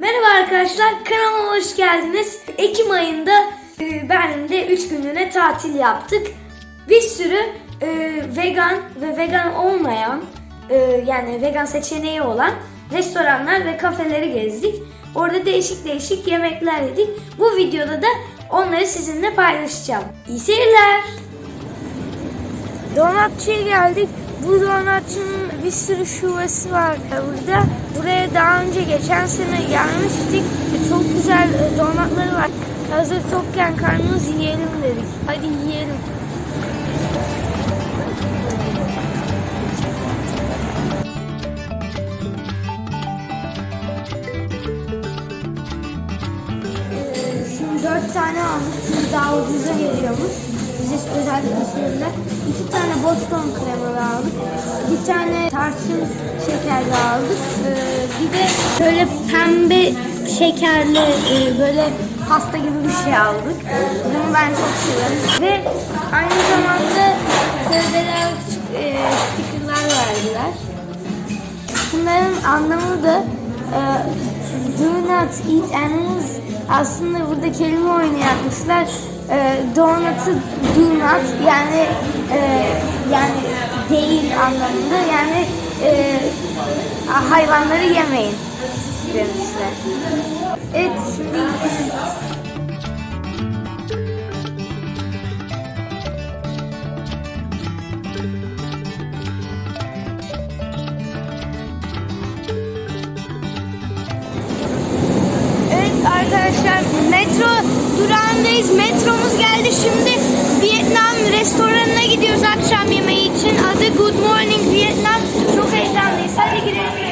Merhaba arkadaşlar, kanalıma hoş geldiniz. Ekim ayında e, Berlin'de 3 günlüğüne tatil yaptık. Bir sürü e, vegan ve vegan olmayan, e, yani vegan seçeneği olan restoranlar ve kafeleri gezdik. Orada değişik değişik yemekler yedik. Bu videoda da onları sizinle paylaşacağım. İyi seyirler. Donatçıya geldik. Bu donatçının bir sürü şubesi var burada. Buraya daha önce geçen sene gelmiştik. Çok güzel e, donatları var. Hazır tokken karnımız yiyelim dedik. Hadi yiyelim. Şimdi dört tane çünkü daha ucuza geliyormuş. Bize özellikle söylediler. İki tane Boston kremalı aldık. Bir tane tarçın şekerli aldık. Ee, bir de böyle pembe şekerli e, böyle pasta gibi bir şey aldık. Bunu ben çok seviyorum. Ve aynı zamanda sözdeler küçük e, stickerlar verdiler. Bunların anlamı da e, do not eat animals aslında burada kelime oyunu yapmışlar. E, donut'ı do not yani e, yani değil anlamında yani e, hayvanları yemeyin demişler. Evet şimdi metro durağındayız. Metromuz geldi. Şimdi Vietnam restoranına gidiyoruz akşam yemeği için. Adı Good Morning Vietnam. Çok heyecanlıyız. Hadi girelim.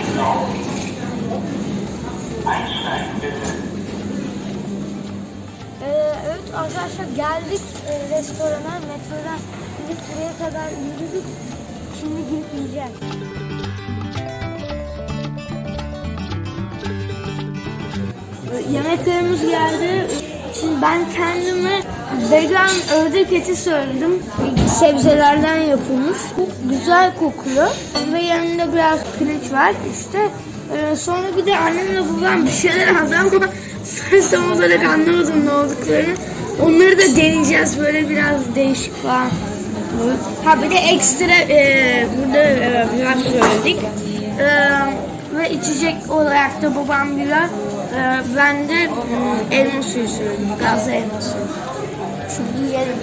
Ee, evet arkadaşlar geldik e, restorana. Metrodan inip buraya kadar yürüdük. Şimdi girip yiyeceğiz. Yemeklerimiz geldi. Şimdi ben kendime vegan ördek eti söyledim. Sebzelerden yapılmış. Güzel kokuyor. Ve yanında biraz pirinç var. İşte e, sonra bir de annemle babam bir şeyler aldı ama ben tam olarak anlamadım ne olduklarını. Onları da deneyeceğiz böyle biraz değişik falan. Ha bir de ekstra e, burada e, biraz söyledik. E, ve içecek olarak da babam bira, e, ben de mm, elma suyu söyledim. Gazlı elma suyu. Şimdi yiyelim.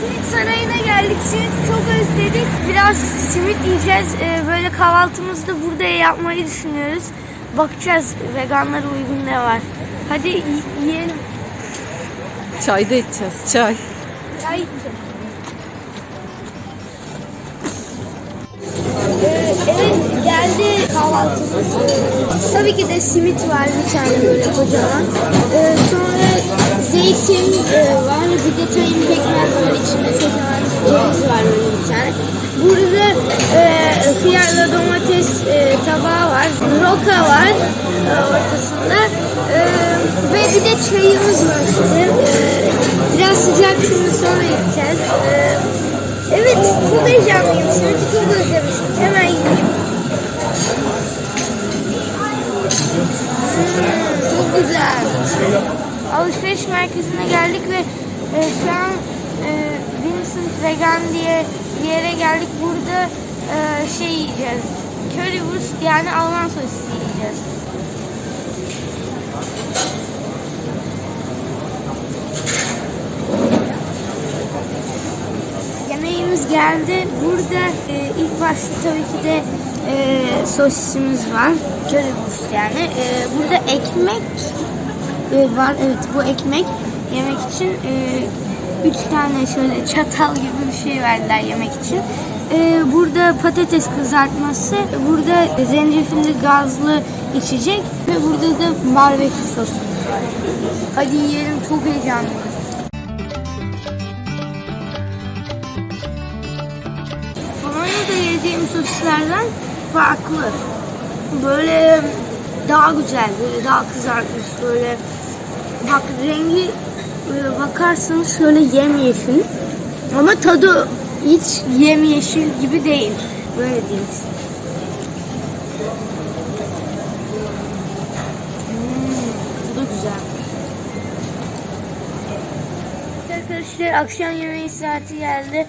Simit Sarayı'na geldik. Simit çok özledik. Biraz simit yiyeceğiz. E, böyle kahvaltımızı da burada yapmayı düşünüyoruz. Bakacağız veganlara uygun ne var. Hadi y- yiyelim. Çay da içeceğiz. Çay kahvaltımız. Tabii ki de simit var bir tane böyle kocaman. Ee, sonra zeytin e, var. Bir de tayin pekmez var içinde kocaman ceviz var böyle bir tane. Burada e, hıyarla domates e, tabağı var. Roka var e, ortasında. E, ve bir de çayımız var işte. E, biraz sıcak şimdi sonra içeceğiz. E, evet çok heyecanlıyım. Simiti çok özlemişim. Hemen yiyeyim. Çok güzel. Alışveriş merkezine geldik ve e, şu an e, Vincent Vegan diye bir yere geldik. Burada e, şey yiyeceğiz. Currywurst yani Alman sosisi yiyeceğiz. Yemeğimiz geldi. Burada e, ilk başta tabii ki de e, sosisimiz var. Currywurst yani. E, burada ekmek e, var. Evet bu ekmek yemek için e, üç tane şöyle çatal gibi bir şey verdiler yemek için. E, burada patates kızartması, burada zencefilli gazlı içecek ve burada da barbekü sosu. Hadi yiyelim çok heyecanlıyım. Polonya'da yediğim sosislerden farklı. Böyle daha güzel, böyle daha kızartmış, böyle bak rengi böyle bakarsanız şöyle yemyeşil ama tadı hiç yemyeşil gibi değil. Böyle diyeyim size. Hmm. Arkadaşlar akşam yemeği saati geldi.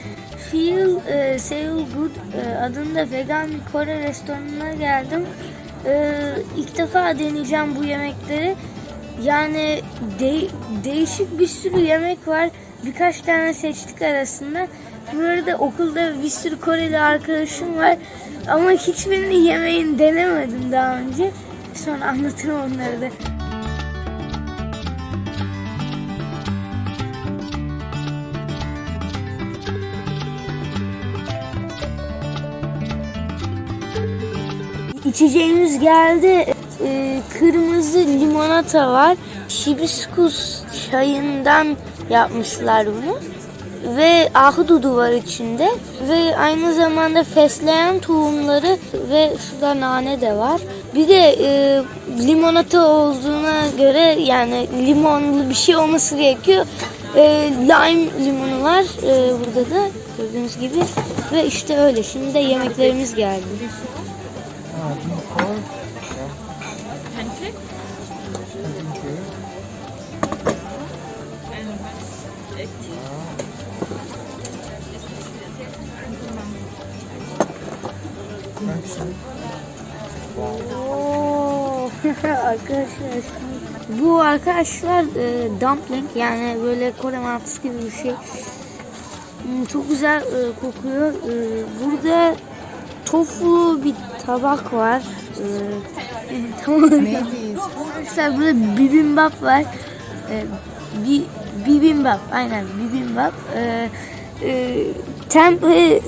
Feel e, Feel Good e, adında vegan bir Kore restoranına geldim. E, ilk defa deneyeceğim bu yemekleri. Yani de- değişik bir sürü yemek var. Birkaç tane seçtik arasında. Bu arada okulda bir sürü Koreli arkadaşım var. Ama hiçbirini yemeğini denemedim daha önce. Sonra anlatırım onları da. İçeceğimiz geldi. Ee, kırmızı limonata var. Hibiskus çayından yapmışlar bunu. Ve ahududu var içinde. Ve aynı zamanda fesleğen tohumları ve şurada nane de var. Bir de e, limonata olduğuna göre yani limonlu bir şey olması gerekiyor. E, lime limonu var e, burada da gördüğünüz gibi. Ve işte öyle. Şimdi de yemeklerimiz geldi. Oo, arkadaşlar bu arkadaşlar e, dumpling yani böyle Kore mantısı gibi bir şey. Hmm, Çok güzel e, kokuyor. E, burada tofu bir tabak var. E, tamam. Arkadaşlar burada bibimbap var. E, bi, bibimbap aynen bibimbap. E, e, tempe e,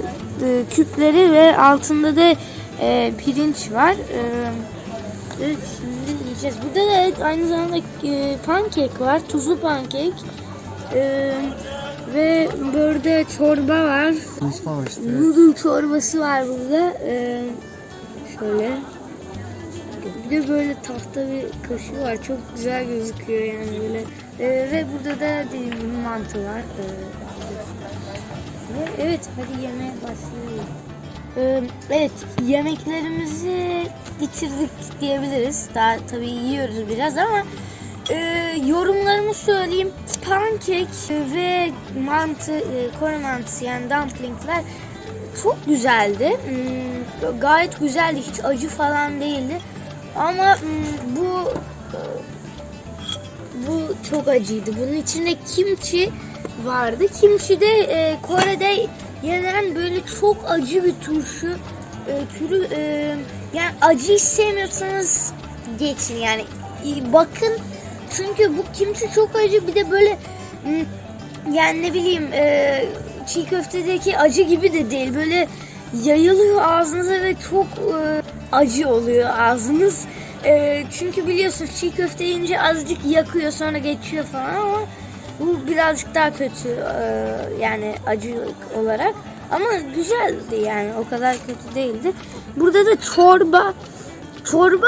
küpleri ve altında da e, pirinç var. E, evet şimdi yiyeceğiz. Burada da evet, aynı zamanda e, pankek var. Tuzlu pankek. E, ve burada çorba var. Noodle çorbası var burada. Ee, şöyle. Bir de böyle tahta bir kaşığı var. Çok güzel gözüküyor yani böyle. Ee, ve burada da dediğim gibi mantı var. Ee, ve evet hadi yemeğe başlayalım. Ee, evet yemeklerimizi bitirdik diyebiliriz. Daha tabii yiyoruz biraz ama e, yorumlarımı söyleyeyim. Pankek ve mantı, e, Kore mantısı yani dumplingler çok güzeldi. Hmm, gayet güzeldi. Hiç acı falan değildi. Ama hmm, bu e, bu çok acıydı. Bunun içinde kimchi vardı. Kimchi de e, Kore'de yenen böyle çok acı bir turşu e, türü. e, yani acı sevmiyorsanız geçin yani bakın. Çünkü bu kimchi çok acı. Bir de böyle hmm, yani ne bileyim e, çiğ köftedeki acı gibi de değil. Böyle yayılıyor ağzınıza ve çok e, acı oluyor ağzınız. E, çünkü biliyorsun çiğ köfte yiyince azıcık yakıyor sonra geçiyor falan ama bu birazcık daha kötü e, yani acı olarak. Ama güzeldi yani o kadar kötü değildi. Burada da çorba Çorba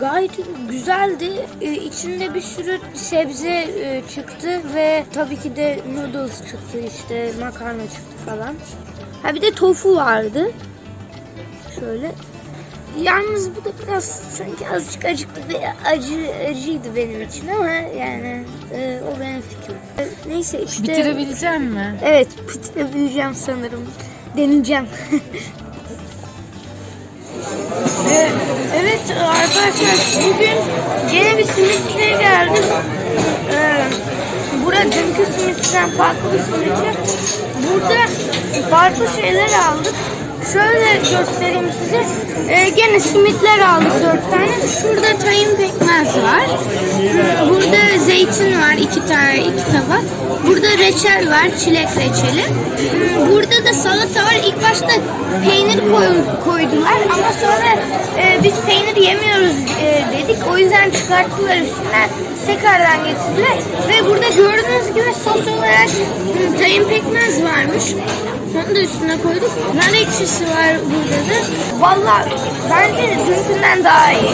gayet güzeldi. Ee, içinde bir sürü sebze e, çıktı ve tabii ki de noodles çıktı işte makarna çıktı falan. Ha bir de tofu vardı. Şöyle. Yalnız bu da biraz sanki azıcık acıktı ve acı acıydı benim için ama yani e, o benim fikrim. E, neyse işte. Bitirebilecek mi? Evet bitirebileceğim sanırım. Deneyeceğim. Ee, evet arkadaşlar bugün yine bir simitçiye geldim. Ee, burada dünkü simitten farklı bir simitçi. Burada farklı şeyler aldık. Şöyle göstereyim size. Ee, gene simitler aldık dört tane. Şurada tayin pekmez var. Burada zeytin var iki tane iki tabak. Burada reçel var çilek reçeli. Burada da salata var. İlk başta peynir koy- koydular ama sonra e, biz peynir yemiyoruz e, dedik. O yüzden çıkarttılar üstüne tekrardan getirdiler. Ve burada gördüğünüz gibi sos olarak tayin pekmez varmış. Şunu da üstüne koyduk. Nar ekşisi var burada da. Valla bence de dünkünden daha iyi.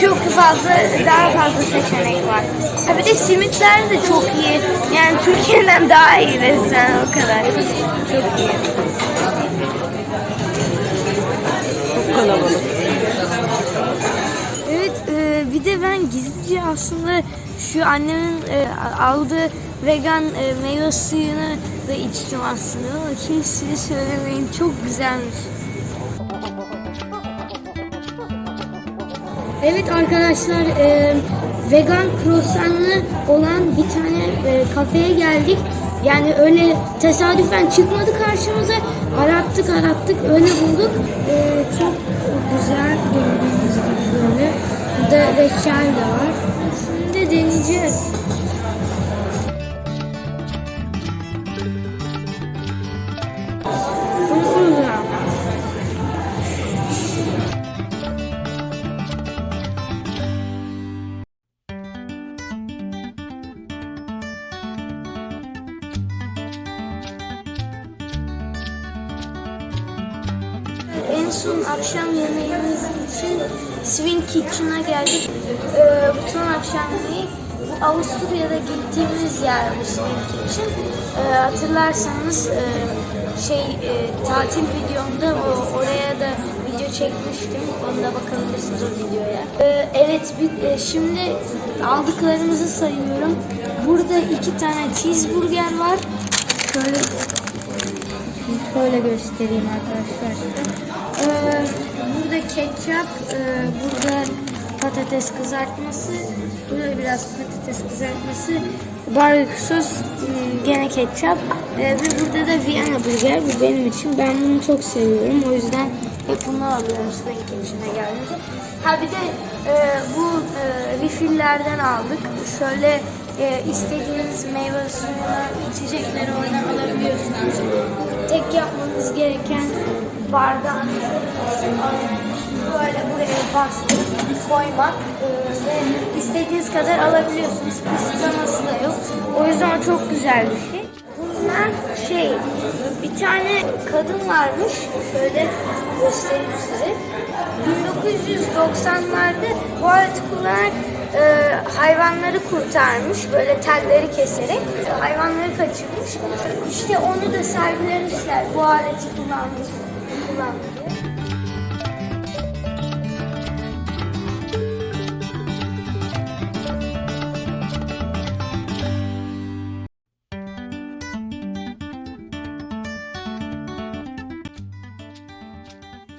çok fazla, daha fazla seçenek var. Ha bir de simitler de çok iyi. Yani Türkiye'den daha iyi restoran o kadar. Çok iyi. Çok kalabalık. Evet e, bir de ben gizlice aslında şu annemin e, aldığı vegan e, meyve suyunu da içtim aslında ama kimseye söylemeyin çok güzelmiş. Evet arkadaşlar e, vegan croissantlı olan bir tane e, kafeye geldik. Yani öyle tesadüfen çıkmadı karşımıza. Arattık arattık öyle bulduk. E, çok güzel gördüğünüz gibi böyle. Burada reçel de var. Şimdi de deneyeceğiz. Son akşam yemeğimiz için Swing Kitchen'a geldik. Ee, son akşam yemeği Avusturya'da gittiğimiz yer bu Swing Kitchen. Ee, hatırlarsanız e, şey e, tatil videomda o, oraya da video çekmiştim. Onu da bakabilirsiniz o videoya. Ee, evet bir, e, şimdi aldıklarımızı sayıyorum. Burada iki tane cheeseburger var. Şöyle Şöyle göstereyim arkadaşlar Ee, burada ketçap, e, burada patates kızartması, burada biraz patates kızartması, barbekü sos, hmm, gene ketçap Ee, ve burada da Viyana burger. Bu benim için. Ben bunu çok seviyorum. O yüzden hep bunu alıyorum Swing Kitchen'e geldiğimde. Ha bir de e, bu e, refillerden aldık. Şöyle e, istediğiniz meyve suyuna içecekleri oradan alabiliyorsunuz. Tek yapmanız gereken bardağın böyle buraya bastırıp koymak ve istediğiniz kadar alabiliyorsunuz. Kısıtlaması da yok. O yüzden çok güzel bir şey. Bunlar şey, bir tane kadın varmış. Şöyle göstereyim size. 1990'larda bu aleti e, hayvanları kurtarmış. Böyle telleri keserek hayvanları kaçırmış. İşte onu da sergilemişler bu aleti kullanmış.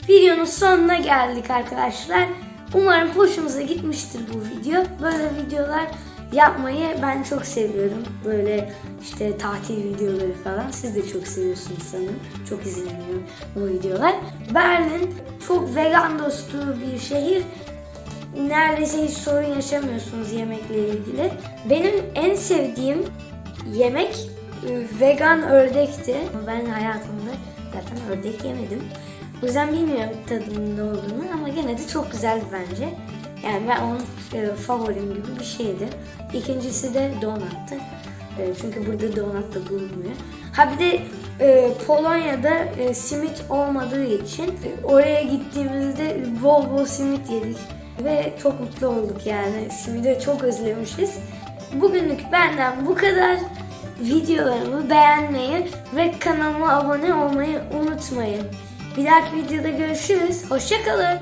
Videonun sonuna geldik arkadaşlar. Umarım hoşunuza gitmiştir bu video. Böyle videolar yapmayı ben çok seviyorum. Böyle işte tatil videoları falan. Siz de çok seviyorsunuz sanırım. Çok izleniyor bu videolar. Berlin çok vegan dostu bir şehir. Neredeyse hiç sorun yaşamıyorsunuz yemekle ilgili. Benim en sevdiğim yemek e, vegan ördekti. Ben hayatımda zaten ördek yemedim. O yüzden bilmiyorum tadının ne olduğunu ama gene de çok güzeldi bence. Yani ben onun e, favorim gibi bir şeydi. İkincisi de donattı. E, çünkü burada donat da bulunmuyor. Ha bir de e, Polonya'da e, simit olmadığı için e, oraya gittiğimizde bol bol simit yedik. Ve çok mutlu olduk yani. Simidi çok özlemişiz. Bugünlük benden bu kadar. Videolarımı beğenmeyi ve kanalıma abone olmayı unutmayın. Bir dahaki videoda görüşürüz. Hoşçakalın.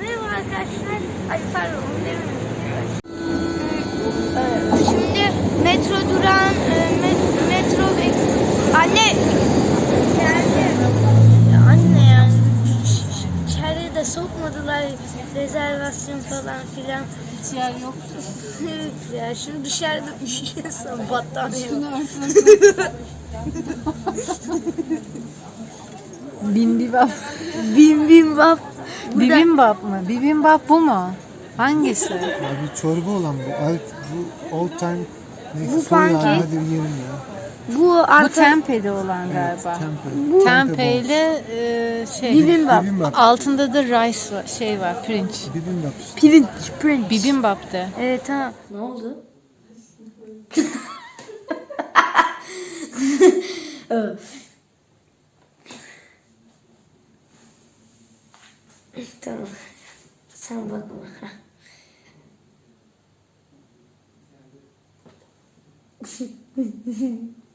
Merhaba arkadaşlar. Ay pardon onu demedim. Ee, Şimdi metro durağın e, met- metro Anne Anne ya ş- ş- içeriye de sokmadılar rezervasyon falan filan. Hiç yer yok. Evet ya şimdi dışarıda üşüyorsan battaniye. Bimbibap. Bim bim bap. Bibimbap mı? Bibimbap bu mu? Hangisi? Abi çorba olan bu. Alt, bu old time Bu pankek. hadi yiyelim ya. Bu Bu arka tempeli olan galiba. Tempe. Tempe ile e, şey. bibimbap. Bibimbap. Altında da rice var, şey var, pirinç. Bibimbap işte. Pirinç, pirinç. Bibimbap de. Evet tamam. Ne oldu? tamam. Sen bakma.